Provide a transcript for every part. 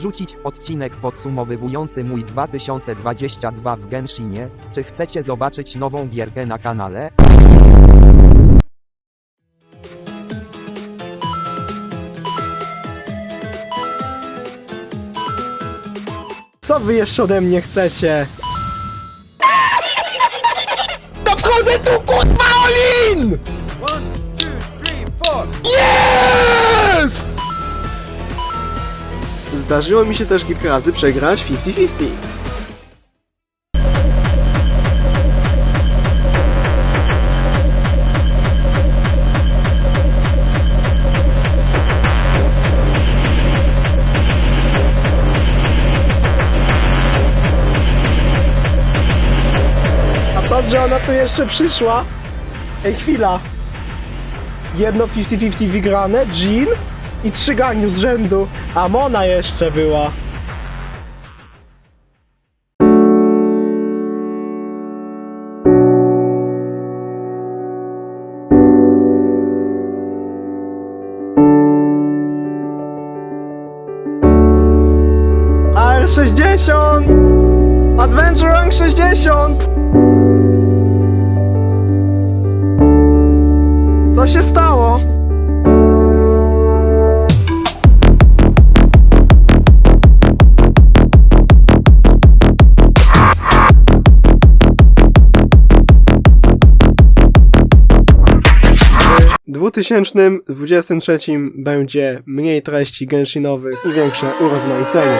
Rzucić odcinek podsumowywujący mój 2022 w Genshinie. Czy chcecie zobaczyć nową gierkę na kanale? Co wy jeszcze ode mnie chcecie? Zdarzyło mi się też kilka razy przegrać 50-50. A patrz, że ona tu jeszcze przyszła. Ej, chwila. Jedno 50-50 wygrane, Jean i trzy ganiu z rzędu. A Mona jeszcze była. AR60! Adventure Rank 60! To się stało! 2023 będzie mniej treści genshinowych i większe urozmaicenie.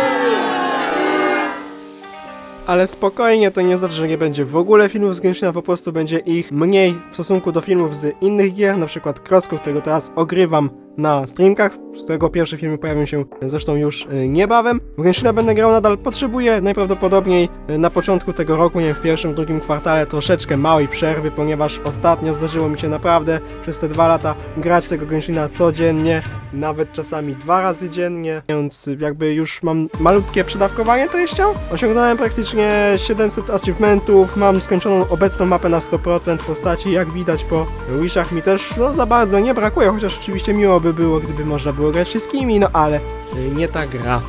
Ale spokojnie, to nie znaczy, że nie będzie w ogóle filmów z Genshina, po prostu będzie ich mniej w stosunku do filmów z innych gier, na przykład Crosscode, którego teraz ogrywam na streamkach, z którego pierwsze filmy pojawią się zresztą już y, niebawem. W Genshina będę grał nadal, potrzebuję najprawdopodobniej y, na początku tego roku, nie wiem, w pierwszym, drugim kwartale troszeczkę małej przerwy, ponieważ ostatnio zdarzyło mi się naprawdę przez te dwa lata grać w tego Genshina codziennie, nawet czasami dwa razy dziennie, więc jakby już mam malutkie przedawkowanie treścią. Osiągnąłem praktycznie 700 achievementów, mam skończoną obecną mapę na 100% postaci, jak widać po wishach mi też no za bardzo nie brakuje, chociaż oczywiście miło by było, gdyby można było grać wszystkimi, no ale y, nie ta gra.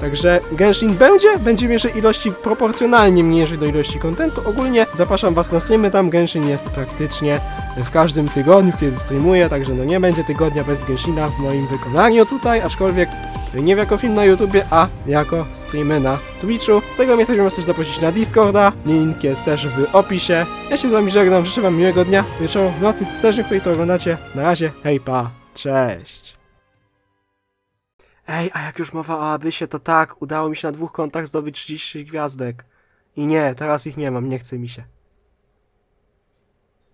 Także Genshin będzie, będzie mierzył ilości proporcjonalnie mniejszej do ilości kontentu. Ogólnie zapraszam was na streamy, tam Genshin jest praktycznie w każdym tygodniu, kiedy streamuję, także no nie będzie tygodnia bez Genshina w moim wykonaniu tutaj, aczkolwiek nie jako film na YouTubie, a jako streamy na Twitchu. Z tego miejsca was też zaprosić na Discorda, link jest też w opisie. Ja się z wami żegnam, życzę wam miłego dnia, wieczoru, nocy, zależnie której to oglądacie. Na razie, hej pa, cześć. Ej, a jak już mowa o Abysie, to tak, udało mi się na dwóch kontach zdobyć 36 gwiazdek. I nie, teraz ich nie mam, nie chce mi się.